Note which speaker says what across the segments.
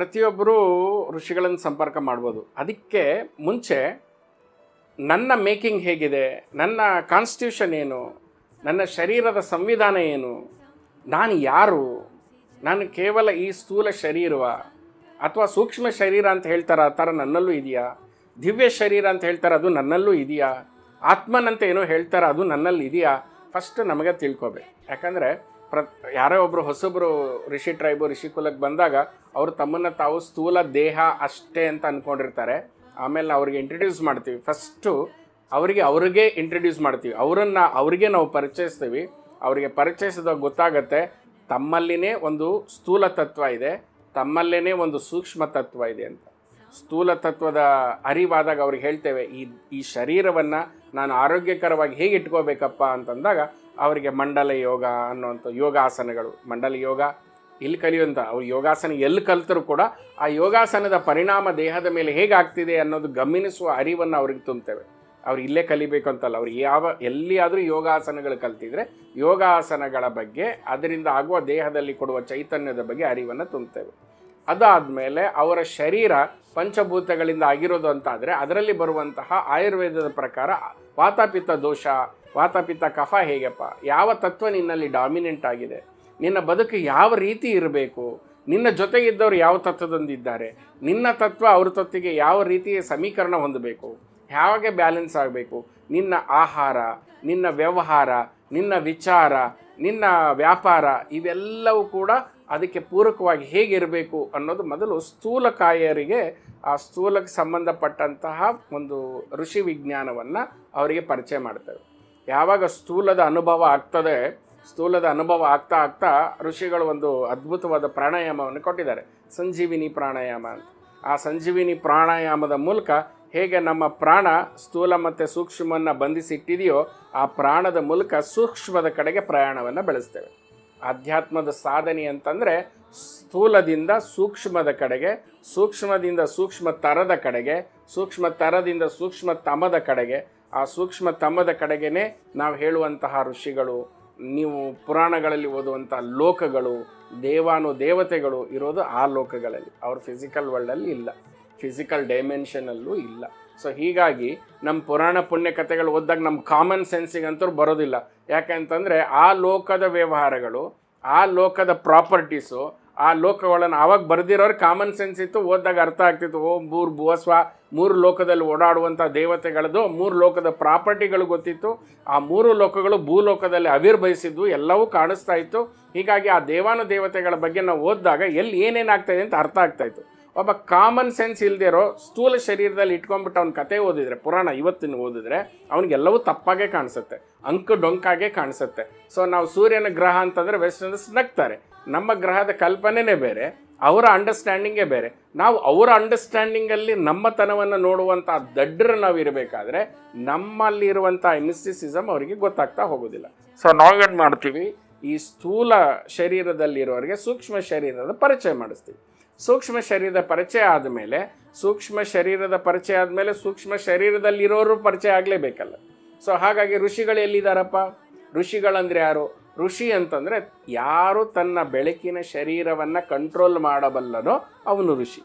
Speaker 1: ಪ್ರತಿಯೊಬ್ಬರು ಋಷಿಗಳನ್ನು ಸಂಪರ್ಕ ಮಾಡ್ಬೋದು. ಅದಕ್ಕೆ ಮುಂಚೆ ನನ್ನ ಮೇಕಿಂಗ್ ಹೇಗಿದೆ, ನನ್ನ ಕಾನ್ಸ್ಟಿಟ್ಯೂಷನ್ ಏನು, ನನ್ನ ಶರೀರದ ಸಂವಿಧಾನ ಏನು, ನಾನು ಯಾರು, ನಾನು ಕೇವಲ ಈ ಸ್ಥೂಲ ಶರೀರವ ಅಥವಾ ಸೂಕ್ಷ್ಮ ಶರೀರ ಅಂತ ಹೇಳ್ತಾರೆ, ಆ ಥರ ನನ್ನಲ್ಲೂ ಇದೆಯಾ? ದಿವ್ಯ ಶರೀರ ಅಂತ ಹೇಳ್ತಾರೆ, ಅದು ನನ್ನಲ್ಲೂ ಇದೆಯಾ? ಆತ್ಮನಂತ ಏನೋ ಹೇಳ್ತಾರೆ, ಅದು ನನ್ನಲ್ಲಿ ಇದೆಯಾ? ಫಸ್ಟ್ ನಮಗೆ ತಿಳ್ಕೊಬೇಕು. ಯಾಕಂದರೆ ಪ್ರ ಯಾರೋ ಒಬ್ಬರು ಹೊಸಬ್ರು ಋಷಿ ಟ್ರೈಬು ಋಷಿ ಕುಲಕ್ಕೆ ಬಂದಾಗ ಅವರು ತಮ್ಮನ್ನು ತಾವು ಸ್ಥೂಲ ದೇಹ ಅಷ್ಟೇ ಅಂತ ಅಂದ್ಕೊಂಡಿರ್ತಾರೆ ಆಮೇಲೆ ಅವ್ರಿಗೆ ಇಂಟ್ರಡ್ಯೂಸ್ ಮಾಡ್ತೀವಿ. ಫಸ್ಟು ಅವರಿಗೆ ಅವ್ರಿಗೆ ಇಂಟ್ರಡ್ಯೂಸ್ ಮಾಡ್ತೀವಿ. ಅವರನ್ನು ಅವ್ರಿಗೆ ನಾವು ಪರಿಚಯಿಸ್ತೀವಿ. ಅವರಿಗೆ ಪರಿಚಯಿಸಿದಾಗ ಗೊತ್ತಾಗತ್ತೆ, ತಮ್ಮಲ್ಲಿನೇ ಒಂದು ಸ್ಥೂಲ ತತ್ವ ಇದೆ ತಮ್ಮಲ್ಲೇ ಒಂದು ಸೂಕ್ಷ್ಮ ತತ್ವ ಇದೆ ಅಂತ. ಸ್ಥೂಲ ತತ್ವದ ಅರಿವಾದಾಗ ಅವ್ರಿಗೆ ಹೇಳ್ತೇವೆ, ಈ ಈ ಶರೀರವನ್ನು ನಾನು ಆರೋಗ್ಯಕರವಾಗಿ ಹೇಗೆ ಇಟ್ಕೋಬೇಕಪ್ಪ ಅಂತಂದಾಗ ಅವರಿಗೆ ಮಂಡಲ ಯೋಗ ಅನ್ನುವಂಥ ಯೋಗಾಸನಗಳು. ಮಂಡಲ ಯೋಗ ಇಲ್ಲಿ ಕಲಿಯುವಂಥ ಅವ್ರು ಯೋಗಾಸನ ಎಲ್ಲಿ ಕಲಿತರೂ ಕೂಡ ಆ ಯೋಗಾಸನದ ಪರಿಣಾಮ ದೇಹದ ಮೇಲೆ ಹೇಗಾಗ್ತಿದೆ ಅನ್ನೋದು ಗಮನಿಸುವ ಅರಿವನ್ನು ಅವ್ರಿಗೆ ತುಂಬುತ್ತೇವೆ. ಅವ್ರು ಇಲ್ಲೇ ಕಲಿಬೇಕು ಅಂತಲ್ಲ, ಅವ್ರು ಯಾವ, ಎಲ್ಲಿಯಾದರೂ ಯೋಗಾಸನಗಳು ಕಲ್ತಿದ್ರೆ ಯೋಗಾಸನಗಳ ಬಗ್ಗೆ, ಅದರಿಂದ ಆಗುವ ದೇಹದಲ್ಲಿ ಕೊಡುವ ಚೈತನ್ಯದ ಬಗ್ಗೆ ಅರಿವನ್ನು ತುಂಬುತ್ತೇವೆ. ಅದಾದಮೇಲೆ ಅವರ ಶರೀರ ಪಂಚಭೂತಗಳಿಂದ ಆಗಿರೋದು ಅಂತಾದರೆ ಅದರಲ್ಲಿ ಬರುವಂತಹ ಆಯುರ್ವೇದದ ಪ್ರಕಾರ ವಾತಾಪಿತ ದೋಷ, ವಾತಾಪಿತ ಕಫ ಹೇಗಪ್ಪ? ಯಾವ ತತ್ವ ನಿನ್ನಲ್ಲಿ ಡಾಮಿನೆಂಟ್ ಆಗಿದೆ? ನಿನ್ನ ಬದುಕು ಯಾವ ರೀತಿ ಇರಬೇಕು? ನಿನ್ನ ಜೊತೆಗಿದ್ದವರು ಯಾವ ತತ್ವದೊಂದಿದ್ದಾರೆ? ನಿನ್ನ ತತ್ವ ಅವ್ರ ತತ್ವಿಗೆ ಯಾವ ರೀತಿಯ ಸಮೀಕರಣ ಹೊಂದಬೇಕು? ಹೇಗೆ ಬ್ಯಾಲೆನ್ಸ್ ಆಗಬೇಕು? ನಿನ್ನ ಆಹಾರ, ನಿನ್ನ ವ್ಯವಹಾರ, ನಿನ್ನ ವಿಚಾರ, ನಿನ್ನ ವ್ಯಾಪಾರ, ಇವೆಲ್ಲವೂ ಕೂಡ ಅದಕ್ಕೆ ಪೂರಕವಾಗಿ ಹೇಗಿರಬೇಕು ಅನ್ನೋದು ಮೊದಲು ಸ್ಥೂಲಕಾಯರಿಗೆ ಆ ಸ್ಥೂಲಕ್ಕೆ ಸಂಬಂಧಪಟ್ಟಂತಹ ಒಂದು ಋಷಿ ವಿಜ್ಞಾನವನ್ನು ಅವರಿಗೆ ಪರಿಚಯ ಮಾಡ್ತೇವೆ ಯಾವಾಗ ಸ್ಥೂಲದ ಅನುಭವ ಆಗ್ತದೆ, ಸ್ಥೂಲದ ಅನುಭವ ಆಗ್ತಾ ಆಗ್ತಾ ಋಷಿಗಳು ಒಂದು ಅದ್ಭುತವಾದ ಪ್ರಾಣಾಯಾಮವನ್ನು ಕೊಟ್ಟಿದ್ದಾರೆ. ಸಂಜೀವಿನಿ ಪ್ರಾಣಾಯಾಮ ಅಂತ. ಆ ಸಂಜೀವಿನಿ ಪ್ರಾಣಾಯಾಮದ ಮೂಲಕ ಹೇಗೆ ನಮ್ಮ ಪ್ರಾಣ ಸ್ಥೂಲ ಮತ್ತು ಸೂಕ್ಷ್ಮವನ್ನು ಬಂಧಿಸಿಟ್ಟಿದೆಯೋ, ಆ ಪ್ರಾಣದ ಮೂಲಕ ಸೂಕ್ಷ್ಮದ ಕಡೆಗೆ ಪ್ರಯಾಣವನ್ನು ಬೆಳೆಸ್ತೇವೆ. ಆಧ್ಯಾತ್ಮದ ಸಾಧನೆ ಅಂತಂದರೆ ಸ್ಥೂಲದಿಂದ ಸೂಕ್ಷ್ಮದ ಕಡೆಗೆ, ಸೂಕ್ಷ್ಮದಿಂದ ಸೂಕ್ಷ್ಮ ತರದ ಕಡೆಗೆ, ಸೂಕ್ಷ್ಮ ತರದಿಂದ ಸೂಕ್ಷ್ಮ ತಮದ ಕಡೆಗೆ. ಆ ಸೂಕ್ಷ್ಮ ತಮದ ಕಡೆಗೇ ನಾವು ಹೇಳುವಂತಹ ಋಷಿಗಳು, ನೀವು ಪುರಾಣಗಳಲ್ಲಿ ಓದುವಂಥ ಲೋಕಗಳು, ದೇವಾನು ದೇವತೆಗಳು ಇರೋದು ಆ ಲೋಕಗಳಲ್ಲಿ. ಅವ್ರ ಫಿಸಿಕಲ್ ವರ್ಲ್ಡಲ್ಲಿ ಇಲ್ಲ. ಫಿಸಿಕಲ್ ಡೈಮೆನ್ಷನಲ್ಲೂ ಇಲ್ಲ. ಸೊ ಹೀಗಾಗಿ ನಮ್ಮ ಪುರಾಣ ಪುಣ್ಯ ಕಥೆಗಳು ಓದ್ದಾಗ ನಮ್ಮ ಕಾಮನ್ ಸೆನ್ಸಿಗಂತೂ ಬರೋದಿಲ್ಲ. ಯಾಕಂತಂದರೆ ಆ ಲೋಕದ ವ್ಯವಹಾರಗಳು, ಆ ಲೋಕದ ಪ್ರಾಪರ್ಟೀಸು ಆ ಲೋಕಗಳನ್ನು ಆವಾಗ ಬರೆದಿರೋರು ಕಾಮನ್ ಸೆನ್ಸ್ ಇತ್ತು, ಓದ್ದಾಗ ಅರ್ಥ ಆಗ್ತಿತ್ತು, ಓ, ಮೂರು ಭುವಸ್ವ, ಮೂರು ಲೋಕದಲ್ಲಿ ಓಡಾಡುವಂಥ ದೇವತೆಗಳದು ಮೂರು ಲೋಕದ ಪ್ರಾಪರ್ಟಿಗಳು ಗೊತ್ತಿತ್ತು. ಆ ಮೂರು ಲೋಕಗಳು ಭೂಲೋಕದಲ್ಲಿ ಅವಿರ್ಭಯಿಸಿದ್ವು ಎಲ್ಲವೂ ಕಾಣಿಸ್ತಾ ಇತ್ತು. ಹೀಗಾಗಿ ಆ ದೇವಾನು ದೇವತೆಗಳ ಬಗ್ಗೆ ನಾವು ಓದಿದಾಗ ಎಲ್ಲಿ ಏನೇನಾಗ್ತಾಯಿದೆ ಅಂತ ಅರ್ಥ ಆಗ್ತಾ ಇತ್ತು. ಒಬ್ಬ ಕಾಮನ್ ಸೆನ್ಸ್ ಇಲ್ದಿರೋ ಸ್ಥೂಲ ಶರೀರದಲ್ಲಿ ಇಟ್ಕೊಂಡ್ಬಿಟ್ಟು ಅವ್ನ ಕತೆ ಓದಿದ್ರೆ, ಪುರಾಣ ಇವತ್ತಿನ ಓದಿದ್ರೆ, ಅವ್ನಿಗೆಲ್ಲವೂ ತಪ್ಪಾಗೆ ಕಾಣಿಸುತ್ತೆ. ಅಂಕು ಡೊಂಕಾಗೆ ಕಾಣಿಸುತ್ತೆ. ಸೊ ನಾವು ಸೂರ್ಯನ ಗ್ರಹ ಅಂತಂದರೆ ವೆಸ್ಟರ್ನರ್ಸ್ ನಗ್ತಾರೆ ನಮ್ಮ ಗ್ರಹದ ಕಲ್ಪನೆನೇ ಬೇರೆ, ಅವರ ಅಂಡರ್ಸ್ಟ್ಯಾಂಡಿಂಗೇ ಬೇರೆ. ನಾವು ಅವರ ಅಂಡರ್ಸ್ಟ್ಯಾಂಡಿಂಗಲ್ಲಿ ನಮ್ಮತನವನ್ನು ನೋಡುವಂಥ ದಡ್ಡರ ನಾವು ಇರಬೇಕಾದ್ರೆ ನಮ್ಮಲ್ಲಿರುವಂಥ ಮಿಸ್ಟಿಸಿಸಮ್ ಅವರಿಗೆ ಗೊತ್ತಾಗ್ತಾ ಹೋಗೋದಿಲ್ಲ. ಸೊ ನಾವೇನು ಮಾಡ್ತೀವಿ? ಈ ಸ್ಥೂಲ ಶರೀರದಲ್ಲಿರೋರಿಗೆ ಸೂಕ್ಷ್ಮ ಶರೀರದ ಪರಿಚಯ ಮಾಡಿಸ್ತೀವಿ. ಸೂಕ್ಷ್ಮ ಶರೀರದ ಪರಿಚಯ ಆದಮೇಲೆ, ಸೂಕ್ಷ್ಮ ಶರೀರದ ಪರಿಚಯ ಆದಮೇಲೆ ಸೂಕ್ಷ್ಮ ಶರೀರದಲ್ಲಿರೋರು ಪರಿಚಯ ಆಗಲೇಬೇಕಲ್ಲ. ಸೊ ಹಾಗಾಗಿ ಋಷಿಗಳು ಎಲ್ಲಿದ್ದಾರಪ್ಪ ಋಷಿಗಳಂದ್ರೆ ಯಾರು? ಋಷಿ ಅಂತಂದರೆ ಯಾರು ತನ್ನ ಬೆಳಕಿನ ಶರೀರವನ್ನು ಕಂಟ್ರೋಲ್ ಮಾಡಬಲ್ಲನೋ ಅವನು ಋಷಿ.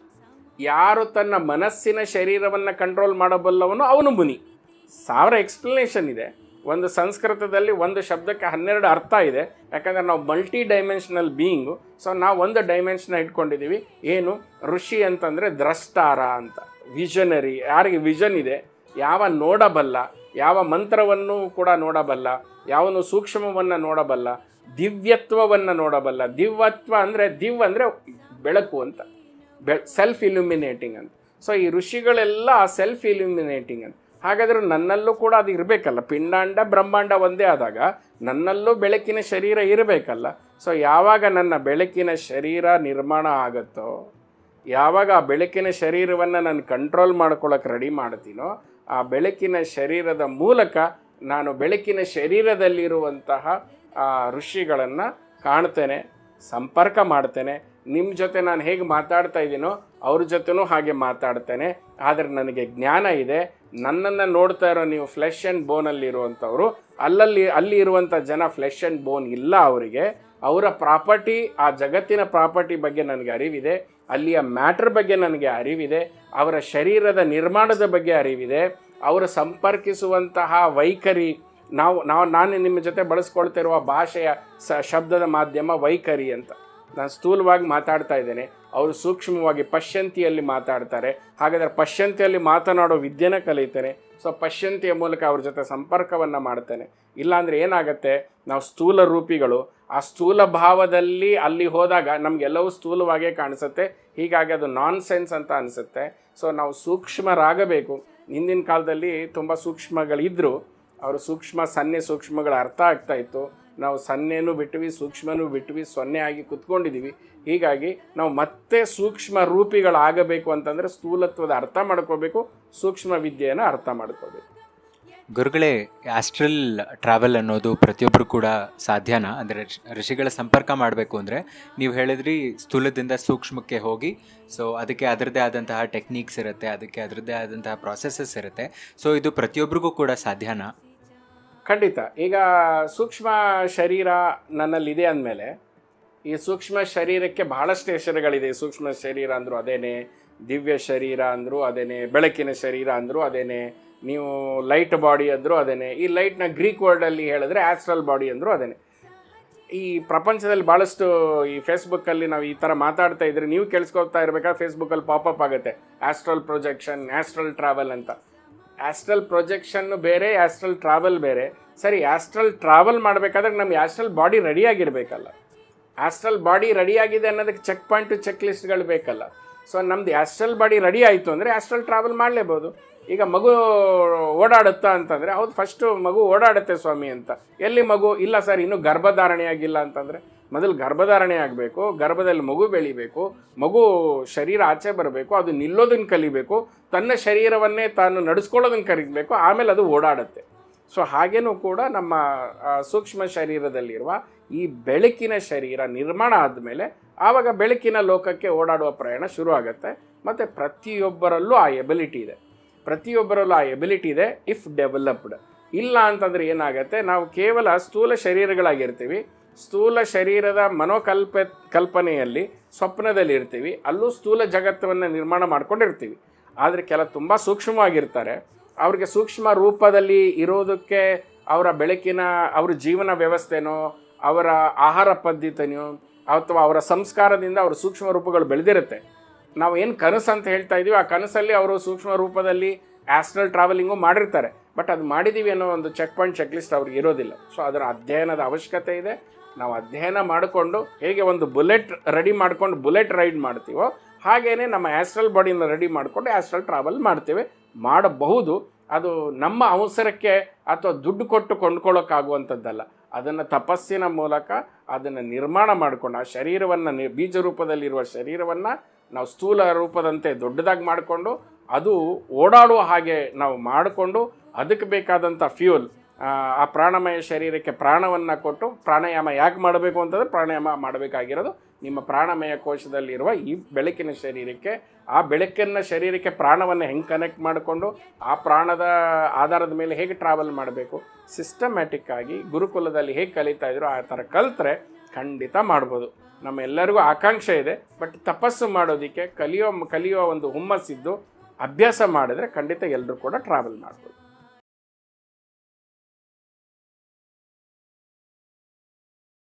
Speaker 1: ಯಾರು ತನ್ನ ಮನಸ್ಸಿನ ಶರೀರವನ್ನು ಕಂಟ್ರೋಲ್ ಮಾಡಬಲ್ಲವನೋ ಅವನು ಮುನಿ. ಸಾವಿರ ಎಕ್ಸ್ಪ್ಲನೇಷನ್ ಇದೆ. ಒಂದು ಸಂಸ್ಕೃತದಲ್ಲಿ ಒಂದು ಶಬ್ದಕ್ಕೆ ಹನ್ನೆರಡು ಅರ್ಥ ಇದೆ. ಯಾಕಂದರೆ ನಾವು ಮಲ್ಟಿ ಡೈಮೆನ್ಷನಲ್ ಬೀಯಿಂಗು ಸೊ ನಾವು ಒಂದು ಡೈಮೆನ್ಷನ್ ಇಟ್ಕೊಂಡಿದ್ದೀವಿ ಏನು? ಋಷಿ ಅಂತಂದರೆ ದ್ರಷ್ಟಾರ ಅಂತ. ವಿಷನರಿ ಯಾರಿಗೆ ವಿಷನ್ ಇದೆ? ಯಾವ ನೋಡಬಲ್ಲ, ಯಾವ ಮಂತ್ರವನ್ನು ಕೂಡ ನೋಡಬಲ್ಲ, ಯಾವನು ಸೂಕ್ಷ್ಮವನ್ನು ನೋಡಬಲ್ಲ, ದಿವ್ಯತ್ವವನ್ನು ನೋಡಬಲ್ಲ. ದಿವ್ಯತ್ವ ಅಂದರೆ, ದಿವ್ ಅಂದರೆ ಬೆಳಕು ಅಂತ. ಬೆ ಸೆಲ್ಫ್ ಇಲ್ಯುಮಿನೇಟಿಂಗ್ ಅಂತ. ಸೊ ಈ ಋಷಿಗಳೆಲ್ಲ ಸೆಲ್ಫ್ ಇಲ್ಯುಮಿನೇಟಿಂಗ್ ಅಂತ. ಹಾಗಾದ್ರೆ ನನ್ನಲ್ಲೂ ಕೂಡ ಅದು ಇರಬೇಕಲ್ಲ. ಪಿಂಡಾಂಡ, ಬ್ರಹ್ಮಾಂಡ ಒಂದೇ ಆದಾಗ ನನ್ನಲ್ಲೂ ಬೆಳಕಿನ ಶರೀರ ಇರಬೇಕಲ್ಲ. ಸೊ ಯಾವಾಗ ನನ್ನ ಬೆಳಕಿನ ಶರೀರ ನಿರ್ಮಾಣ ಆಗುತ್ತೋ, ಯಾವಾಗ ಆ ಬೆಳಕಿನ ಶರೀರವನ್ನು ನಾನು ಕಂಟ್ರೋಲ್ ಮಾಡ್ಕೊಳ್ಳೋಕೆ ರೆಡಿ ಮಾಡ್ತೀನೋ, ಆ ಬೆಳಕಿನ ಶರೀರದ ಮೂಲಕ ನಾನು ಬೆಳಕಿನ ಶರೀರದಲ್ಲಿರುವಂತಹ ಋಷಿಗಳನ್ನು ಕಾಣ್ತೇನೆ, ಸಂಪರ್ಕ ಮಾಡ್ತೇನೆ ನಿಮ್ಮ ಜೊತೆ ನಾನು ಹೇಗೆ ಮಾತಾಡ್ತಾ ಇದ್ದೀನೋ ಅವ್ರ ಜೊತೆನೂ ಹಾಗೆ ಮಾತಾಡ್ತೇನೆ. ಆದರೆ ನನಗೆ ಜ್ಞಾನ ಇದೆ. ನನ್ನನ್ನು ನೋಡ್ತಾ ಇರೋ ನೀವು ಫ್ಲೆಶ್ ಆ್ಯಂಡ್ ಬೋನಲ್ಲಿ ಇರುವಂಥವ್ರು, ಅಲ್ಲಲ್ಲಿ, ಅಲ್ಲಿ ಇರುವಂಥ ಜನ ಫ್ಲೆಶ್ ಆ್ಯಂಡ್ ಬೋನ್ ಇಲ್ಲ ಅವರಿಗೆ. ಅವರ ಪ್ರಾಪರ್ಟಿ, ಆ ಜಗತ್ತಿನ ಪ್ರಾಪರ್ಟಿ ಬಗ್ಗೆ ನನಗೆ ಅರಿವಿದೆ. ಅಲ್ಲಿಯ ಮ್ಯಾಟ್ರ್ ಬಗ್ಗೆ ನನಗೆ ಅರಿವಿದೆ. ಅವರ ಶರೀರದ ನಿರ್ಮಾಣದ ಬಗ್ಗೆ ಅರಿವಿದೆ. ಅವರು ಸಂಪರ್ಕಿಸುವಂತಹ ವೈಖರಿ, ನಾವು ನಾವು, ನಾನು ನಿಮ್ಮ ಜೊತೆ ಬಳಸ್ಕೊಳ್ತಿರುವ ಭಾಷೆಯ ಸ, ಶಬ್ದದ ಮಾಧ್ಯಮ ವೈಖರಿ ಅಂತ. ನಾನು ಸ್ಥೂಲವಾಗಿ ಮಾತಾಡ್ತಾ ಇದ್ದೇನೆ. ಅವರು ಸೂಕ್ಷ್ಮವಾಗಿ ಪಶ್ಯಂತಿಯಲ್ಲಿ ಮಾತಾಡ್ತಾರೆ. ಹಾಗಾದರೆ ಪಶ್ಯಂತಿಯಲ್ಲಿ ಮಾತನಾಡೋ ವಿದ್ಯೆನ ಕಲಿತೇನೆ. ಸೊ ಪಶ್ಯಂತಿಯ ಮೂಲಕ ಅವ್ರ ಜೊತೆ ಸಂಪರ್ಕವನ್ನು ಮಾಡ್ತೇನೆ. ಇಲ್ಲಾಂದರೆ ಏನಾಗುತ್ತೆ? ನಾವು ಸ್ಥೂಲ ರೂಪಿಗಳು. ಆ ಸ್ಥೂಲ ಭಾವದಲ್ಲಿ ಅಲ್ಲಿ ಹೋದಾಗ ನಮಗೆಲ್ಲವೂ ಸ್ಥೂಲವಾಗೇ ಕಾಣಿಸುತ್ತೆ. ಹೀಗಾಗಿ ಅದು ನಾನ್ ಸೆನ್ಸ್ ಅಂತ ಅನಿಸುತ್ತೆ. ಸೊ ನಾವು ಸೂಕ್ಷ್ಮರಾಗಬೇಕು. ಹಿಂದಿನ ಕಾಲದಲ್ಲಿ ತುಂಬ ಸೂಕ್ಷ್ಮಗಳಿದ್ದರು ಅವರು ಸೂಕ್ಷ್ಮ, ಸನ್ನೆ ಸೂಕ್ಷ್ಮಗಳ ಅರ್ಥ ಆಗ್ತಾ ಇತ್ತು. ನಾವು ಸನ್ನೆನೂ ಬಿಟ್ವಿ ಸೂಕ್ಷ್ಮನೂ ಬಿಟ್ವಿ ಸೊನ್ನೆ ಆಗಿ ಕುತ್ಕೊಂಡಿದ್ದೀವಿ ಹೀಗಾಗಿ ನಾವು ಮತ್ತೆ ಸೂಕ್ಷ್ಮ ರೂಪಿಗಳಾಗಬೇಕು ಅಂತಂದರೆ ಸ್ಥೂಲತ್ವದ ಅರ್ಥ ಮಾಡ್ಕೋಬೇಕು, ಸೂಕ್ಷ್ಮ ವಿದ್ಯೆಯನ್ನು ಅರ್ಥ ಮಾಡ್ಕೋಬೇಕು.
Speaker 2: ಗುರುಗಳೇ ಆಸ್ಟ್ರಲ್ ಟ್ರಾವೆಲ್ ಅನ್ನೋದು ಪ್ರತಿಯೊಬ್ಬರು ಕೂಡ ಸಾಧ್ಯನಾ? ಅಂದರೆ ಋಷಿಗಳ ಸಂಪರ್ಕ ಮಾಡಬೇಕು ಅಂದರೆ ನೀವು ಹೇಳಿದ್ರಿ ಸ್ಥೂಲದಿಂದ ಸೂಕ್ಷ್ಮಕ್ಕೆ ಹೋಗಿ ಸೊ ಅದಕ್ಕೆ ಅದರದ್ದೇ ಆದಂತಹ ಟೆಕ್ನಿಕ್ಸ್ ಇರುತ್ತೆ, ಅದಕ್ಕೆ ಅದರದ್ದೇ ಆದಂತಹ ಪ್ರಾಸೆಸಸ್ ಇರುತ್ತೆ. ಸೊ ಇದು ಪ್ರತಿಯೊಬ್ಬರಿಗೂ ಕೂಡ ಸಾಧ್ಯನಾ?
Speaker 1: ಖಂಡಿತ. ಈಗ ಸೂಕ್ಷ್ಮ ಶರೀರ ನನ್ನಲ್ಲಿದೆ ಅಂದಮೇಲೆ, ಈ ಸೂಕ್ಷ್ಮ ಶರೀರಕ್ಕೆ ಬಹಳಷ್ಟು ಹೆಸರುಗಳಿದೆ. ಸೂಕ್ಷ್ಮ ಶರೀರ ಅಂದರೂ ಅದೇನೆ, ದಿವ್ಯ ಶರೀರ ಅಂದರೂ ಅದೇನೆ, ಬೆಳಕಿನ ಶರೀರ ಅಂದರೂ ಅದೇನೆ, ನೀವು ಲೈಟ್ ಬಾಡಿ ಅಂದರೂ ಅದೇನೆ, ಈ ಲೈಟ್ನ ಗ್ರೀಕ್ ವರ್ಲ್ಡಲ್ಲಿ ಹೇಳಿದ್ರೆ ಆಸ್ಟ್ರಲ್ ಬಾಡಿ ಅಂದರೂ ಅದೇನೆ. ಈ ಪ್ರಪಂಚದಲ್ಲಿ ಭಾಳಷ್ಟು ಈ ಫೇಸ್ಬುಕ್ಕಲ್ಲಿ ನಾವು ಈ ಥರ ಮಾತಾಡ್ತಾ ಇದ್ರೆ ನೀವು ಕೇಳಿಸ್ಕೊಳ್ತಾ ಇರಬೇಕಾದ್ರೆ ಫೇಸ್ಬುಕ್ಕಲ್ಲಿ ಪಾಪಪ್ ಆಗುತ್ತೆ. ಆಸ್ಟ್ರಲ್ ಪ್ರೊಜೆಕ್ಷನ್, ಆಸ್ಟ್ರಲ್ ಟ್ರಾವೆಲ್ ಅಂತ. ಆಸ್ಟ್ರಲ್ ಪ್ರೊಜೆಕ್ಷನ್ ಬೇರೆ ಆಸ್ಟ್ರಲ್ ಟ್ರಾವೆಲ್ ಬೇರೆ. ಸರಿ ಆಸ್ಟ್ರಲ್ ಟ್ರಾವೆಲ್ ಮಾಡಬೇಕಾದ್ರೆ ನಮ್ಗೆ ಆಸ್ಟ್ರಲ್ ಬಾಡಿ ರೆಡಿಯಾಗಿರ್ಬೇಕಲ್ಲ ಆಸ್ಟ್ರಲ್ ಬಾಡಿ ರೆಡಿಯಾಗಿದೆ ಅನ್ನೋದಕ್ಕೆ ಚೆಕ್ ಪಾಯಿಂಟು ಚೆಕ್ ಲಿಸ್ಟ್ಗಳು ಬೇಕಲ್ಲ. ಸೊ ನಮ್ದು ಆಸ್ಟ್ರಲ್ ಬಾಡಿ ರೆಡಿ ಆಯಿತು ಅಂದರೆ ಆಸ್ಟ್ರಲ್ ಟ್ರಾವೆಲ್ ಮಾಡಲೇಬೋದು. ಈಗ ಮಗು ಓಡಾಡುತ್ತಾ ಅಂತಂದರೆ, ಹೌದು ಫಸ್ಟು ಮಗು ಓಡಾಡುತ್ತೆ ಸ್ವಾಮಿ ಅಂತ. ಎಲ್ಲಿ ಮಗು? ಇಲ್ಲ ಸರ್, ಇನ್ನೂ ಗರ್ಭಧಾರಣೆ ಆಗಿಲ್ಲ ಅಂತಂದರೆ, ಮೊದಲು ಗರ್ಭಧಾರಣೆ ಆಗಬೇಕು, ಗರ್ಭದಲ್ಲಿ ಮಗು ಬೆಳಿಬೇಕು, ಮಗು ಶರೀರ ಆಚೆ ಬರಬೇಕು, ಅದು ನಿಲ್ಲೋದನ್ನು ಕಲಿಬೇಕು, ತನ್ನ ಶರೀರವನ್ನೇ ತಾನು ನಡೆಸ್ಕೊಳ್ಳೋದನ್ನು ಕಲಿಬೇಕು, ಆಮೇಲೆ ಅದು ಓಡಾಡುತ್ತೆ. ಸೊ ಹಾಗೇನೂ ಕೂಡ ನಮ್ಮ ಸೂಕ್ಷ್ಮ ಶರೀರದಲ್ಲಿರುವ ಈ ಬೆಳಕಿನ ಶರೀರ ನಿರ್ಮಾಣ ಆದಮೇಲೆ ಆವಾಗ ಬೆಳಕಿನ ಲೋಕಕ್ಕೆ ಓಡಾಡುವ ಪ್ರಯಾಣ ಶುರು ಆಗುತ್ತೆ ಮತ್ತು ಪ್ರತಿಯೊಬ್ಬರಲ್ಲೂ ಆ ಎಬಿಲಿಟಿ ಇದೆ. ಪ್ರತಿಯೊಬ್ಬರಲ್ಲೂ ಆ ಎಬಿಲಿಟಿ ಇದೆ ಇಫ್ ಡೆವಲಪ್ಡ್ ಇಲ್ಲ ಅಂತಂದರೆ ಏನಾಗುತ್ತೆ, ನಾವು ಕೇವಲ ಸ್ಥೂಲ ಶರೀರಗಳಾಗಿರ್ತೀವಿ. ಸ್ಥೂಲ ಶರೀರದ ಮನೋಕಲ್ಪ, ಕಲ್ಪನೆಯಲ್ಲಿ ಸ್ವಪ್ನದಲ್ಲಿ ಇರ್ತೀವಿ. ಅಲ್ಲೂ ಸ್ಥೂಲ ಜಗತ್ತನ್ನು ನಿರ್ಮಾಣ ಮಾಡ್ಕೊಂಡಿರ್ತೀವಿ. ಆದರೆ ಕೆಲ ತುಂಬ ಸೂಕ್ಷ್ಮವಾಗಿರ್ತಾರೆ. ಅವ್ರಿಗೆ ಸೂಕ್ಷ್ಮ ರೂಪದಲ್ಲಿ ಇರೋದಕ್ಕೆ ಅವರ ಬೆಳಕಿನ, ಅವ್ರ ಜೀವನ ವ್ಯವಸ್ಥೆನೋ, ಅವರ ಆಹಾರ ಪದ್ಧತಿನೋ, ಅಥವಾ ಅವರ ಸಂಸ್ಕಾರದಿಂದ ಅವರ ಸೂಕ್ಷ್ಮ ರೂಪಗಳು ಬೆಳೆದಿರುತ್ತೆ. ನಾವು ಏನು ಕನಸು ಅಂತ ಹೇಳ್ತಾ ಇದೀವಿ, ಆ ಕನಸಲ್ಲಿ ಅವರು ಸೂಕ್ಷ್ಮ ರೂಪದಲ್ಲಿ ಆಸ್ಟ್ರಲ್ ಟ್ರಾವೆಲಿಂಗು ಮಾಡಿರ್ತಾರೆ. ಬಟ್ ಅದು ಮಾಡಿದ್ದೀವಿ ಅನ್ನೋ ಒಂದು ಚೆಕ್ ಪಾಯಿಂಟ್ ಚೆಕ್ ಲಿಸ್ಟ್ ಅವ್ರಿಗೆ ಇರೋದಿಲ್ಲ. ಸೊ ಅದರ ಅಧ್ಯಯನದ ಅವಶ್ಯಕತೆ ಇದೆ. ನಾವು ಅಧ್ಯಯನ ಮಾಡಿಕೊಂಡು ಹೇಗೆ ಒಂದು ಬುಲೆಟ್ ರೆಡಿ ಮಾಡ್ಕೊಂಡು ಬುಲೆಟ್ ರೈಡ್ ಮಾಡ್ತೀವೋ, ಹಾಗೇನೆ ನಮ್ಮ ಆಸ್ಟ್ರಲ್ ಬಾಡಿನ ರೆಡಿ ಮಾಡಿಕೊಂಡು ಆಸ್ಟ್ರಲ್ ಟ್ರಾವೆಲ್ ಮಾಡ್ತೇವೆ. ಮಾಡಬಹುದು. ಅದು ನಮ್ಮ ಅವಸರಕ್ಕೆ ಅಥವಾ ದುಡ್ಡು ಕೊಟ್ಟು ಕೊಂಡ್ಕೊಳ್ಳೋಕ್ಕಾಗುವಂಥದ್ದಲ್ಲ. ಅದನ್ನು ತಪಸ್ಸಿನ ಮೂಲಕ ಅದನ್ನು ನಿರ್ಮಾಣ ಮಾಡಿಕೊಂಡು, ಆ ಶರೀರವನ್ನು, ಬೀಜ ರೂಪದಲ್ಲಿರುವ ಶರೀರವನ್ನು ನಾವು ಸ್ಥೂಲ ರೂಪದಂತೆ ದೊಡ್ಡದಾಗಿ ಮಾಡಿಕೊಂಡು ಅದು ಓಡಾಡುವ ಹಾಗೆ ನಾವು ಮಾಡಿಕೊಂಡು ಅದಕ್ಕೆ ಬೇಕಾದಂಥ ಫ್ಯೂಲ್ ಆ ಪ್ರಾಣಮಯ ಶರೀರಕ್ಕೆ ಪ್ರಾಣವನ್ನು ಕೊಟ್ಟು ಪ್ರಾಣಾಯಾಮ ಯಾಕೆ ಮಾಡಬೇಕು ಅಂತಂದರೆ ಪ್ರಾಣಾಯಾಮ ಮಾಡಬೇಕಾಗಿರೋದು ನಿಮ್ಮ ಪ್ರಾಣಮಯ ಕೋಶದಲ್ಲಿರುವ ಈ ಬೆಳಕಿನ ಶರೀರಕ್ಕೆ, ಆ ಬೆಳಕಿನ ಶರೀರಕ್ಕೆ ಪ್ರಾಣವನ್ನು ಹೆಂಗೆ ಕನೆಕ್ಟ್ ಮಾಡಿಕೊಂಡು, ಆ ಪ್ರಾಣದ ಆಧಾರದ ಮೇಲೆ ಹೇಗೆ ಟ್ರಾವೆಲ್ ಮಾಡಬೇಕು ಸಿಸ್ಟಮ್ಯಾಟಿಕ್ ಆಗಿ ಗುರುಕುಲದಲ್ಲಿ ಹೇಗೆ ಕಲಿತಾ ಇದ್ರು ಆ ಥರ ಕಲಿತ್ರೆ ಖಂಡಿತ ಮಾಡ್ಬೋದು. ನಮ್ಮೆಲ್ಲರಿಗೂ ಆಕಾಂಕ್ಷೆ ಇದೆ ಬಟ್ ತಪಸ್ಸು ಮಾಡೋದಕ್ಕೆ, ಕಲಿಯೋ ಕಲಿಯೋ ಒಂದು ಹುಮ್ಮಸ್ಸಿದ್ದು ಅಭ್ಯಾಸ ಮಾಡಿದ್ರೆ ಖಂಡಿತ ಎಲ್ಲರೂ ಕೂಡ ಟ್ರಾವೆಲ್ ಮಾಡ್ಬೋದು.